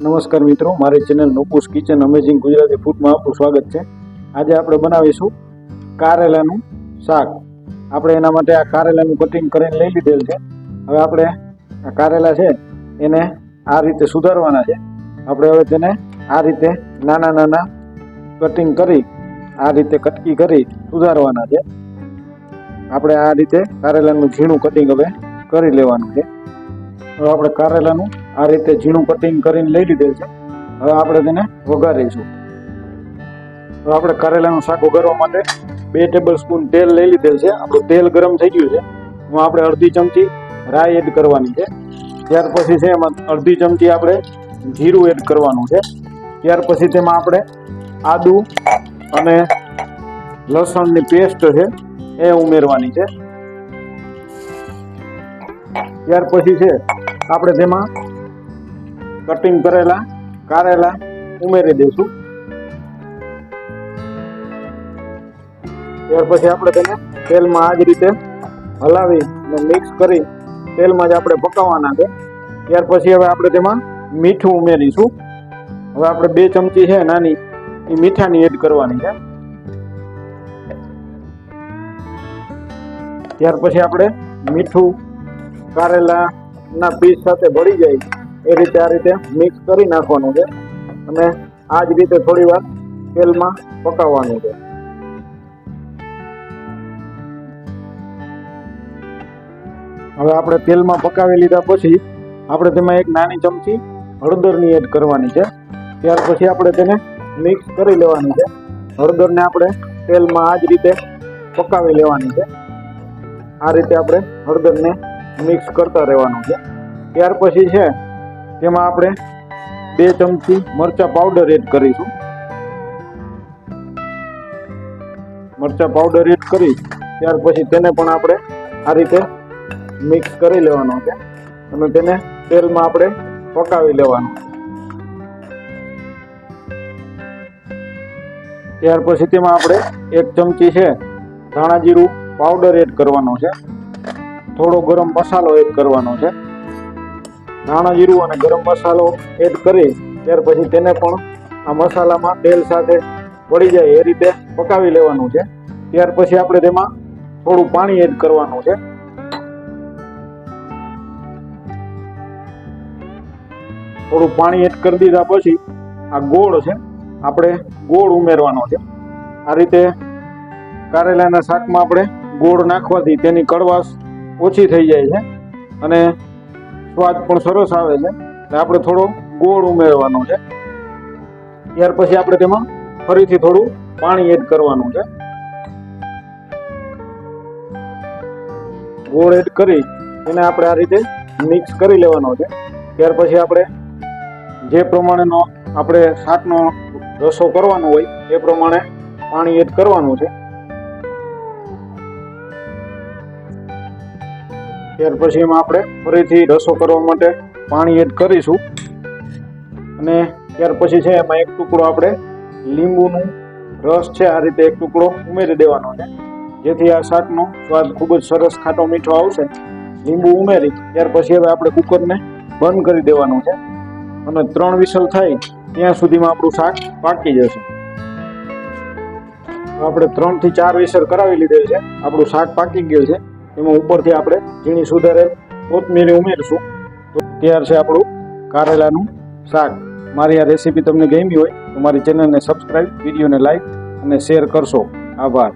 નમસ્કાર મિત્રો, મારી channel Nupu's kitchen amazing Gujarati ફૂડમાં આપનું સ્વાગત છે. આજે આપણે બનાવીશું કારેલાનું શાક. આપણે એના માટે આ કારેલાનું કટિંગ કરીને લઈ લીધેલ છે. હવે આપણે આ કારેલા છે એને આ રીતે સુધારવાના છે. આપણે હવે તેને આ રીતે નાના નાના કટિંગ કરી, આ રીતે કટકી કરી સુધારવાના છે. આપણે આ રીતે કારેલાનું ઝીણું કટિંગ હવે કરી લેવાનું છે. હવે આપણે કારેલાનું આ રીતે ઝીણું કટિંગ કરીને લઈ લીધેલ છે. હવે આપણે તેને વઘારીશું. હવે આપણે કારેલાનું શાક વઘારવા માટે બે ટેબલ સ્પૂન તેલ લઈ લીધેલ છે. આપણું તેલ ગરમ થઈ ગયું છે. એમાં આપણે અડધી ચમચી રાઈ એડ કરવાની છે. ત્યાર પછી છે એમાં અડધી ચમચી આપણે જીરું એડ કરવાનું છે. ત્યાર પછી તેમાં આપણે આદુ અને લસણની પેસ્ટ છે એ ઉમેરવાની છે. ત્યાર પછી છે, આપણે તેમાં કટિંગ કરેલા, કારેલા, ઉમેરી દઈશું. ત્યાર પછી આપણે તેને તેલમાં આ જ રીતે હલાવી અને મિક્સ કરી તેલમાં જ આપણે પકાવવાના છે. ત્યાર પછી હવે આપણે તેમાં મીઠું ઉમેરીશું. હવે આપણે બે ચમચી છે નાની, એ મીઠાની એડ કરવાની છે. ત્યાર પછી આપણે મીઠું, કારેલાના પીસ સાથે ભળી જાય. એ રીતે આ રીતે મિક્સ કરી નાખવાનું છે. અને આ જ રીતે થોડી વાર તેલમાં પકાવવાનું છે. હવે આપણે તેલમાં પકાવી લીધા પછી આપણે તેમાં એક નાની ચમચી હળદરની એડ કરવાની છે. ત્યાર પછી આપણે તેને મિક્સ કરી લેવાની છે. હળદરને આપણે તેલમાં આ જ રીતે પકાવી લેવાની છે. આ રીતે આપણે હળદરને મિક્સ કરતા રહેવાનું છે. ત્યાર પછી છે તેમાં આપણે બે ચમચી મરચા પાવડર એડ કરીશું. મરચા પાવડર એડ કરી, ત્યાર પછી તેને પણ આપણે આ રીતે મિક્સ કરી લેવાનો છે. અને તેને તેલમાં આપણે પકાવી લેવાનું ત્યાર પછી તેમાં આપણે એક ચમચી છે ધાણા જીરું પાવડર એડ કરવાનો છે. થોડો ગરમ મસાલો એડ કરવાનો છે. ધાણા જીરું અને ગરમ મસાલો એડ કરી, ત્યાર પછી તેને પણ આ મસાલામાં તેલ સાથે વળી જાય એ રીતે પકાવી લેવાનું છે. ત્યાર પછી આપણે તેમાં થોડું પાણી એડ કરવાનું છે. થોડું પાણી એડ કરી દીધા પછી આ ગોળ છે, આપણે ગોળ ઉમેરવાનો છે. આ રીતે કારેલાના શાકમાં આપણે ગોળ નાખવાથી તેની કડવાશ ઓછી થઈ જાય છે અને સ્વાદ પણ સરસ આવે છે આપણે થોડો ગોળ ઉમેરવાનો છે. ત્યાર પછી આપણે તેમાં ફરીથી થોડું પાણી એડ કરવાનું છે. ગોળ એડ કરી એને આપણે આ રીતે મિક્સ કરી લેવાનો છે. ત્યાર પછી આપણે જે પ્રમાણેનો આપણે શાકનો રસો કરવાનો હોય એ પ્રમાણે પાણી એડ કરવાનું છે. ત્યાર પછી એમાં આપણે ફરીથી રસો કરવા માટે પાણી એડ કરીશું. અને ત્યાર પછી છે એમાં એક ટુકડો આપણે લીંબુનું રસ છે, આ રીતે એક ટુકડો ઉમેરી દેવાનો છે. જેથી આ શાકનો સ્વાદ ખૂબ જ સરસ ખાટો મીઠો આવશે. લીંબુ ઉમેરી, ત્યાર પછી હવે આપણે કુકરને બંધ કરી દેવાનું છે. અને ત્રણ વિસલ થાય, ત્યાં સુધીમાં આપણું શાક પાકી જશે. આપણે ત્રણથી ચાર વિસર કરાવી લીધેલ છે. આપણું શાક પાકી ગયું છે. એમાં ઉપરથી આપણે ઝીણી સુધારે કોથમીરી ઉમેરશું. તો તૈયાર છે આપણું કારેલાનું શાક. મારી આ રેસીપી તમને ગમી હોય તો મારી ચેનલને સબસ્ક્રાઈબ વિડીયોને લાઈક અને શેર કરશો. આભાર.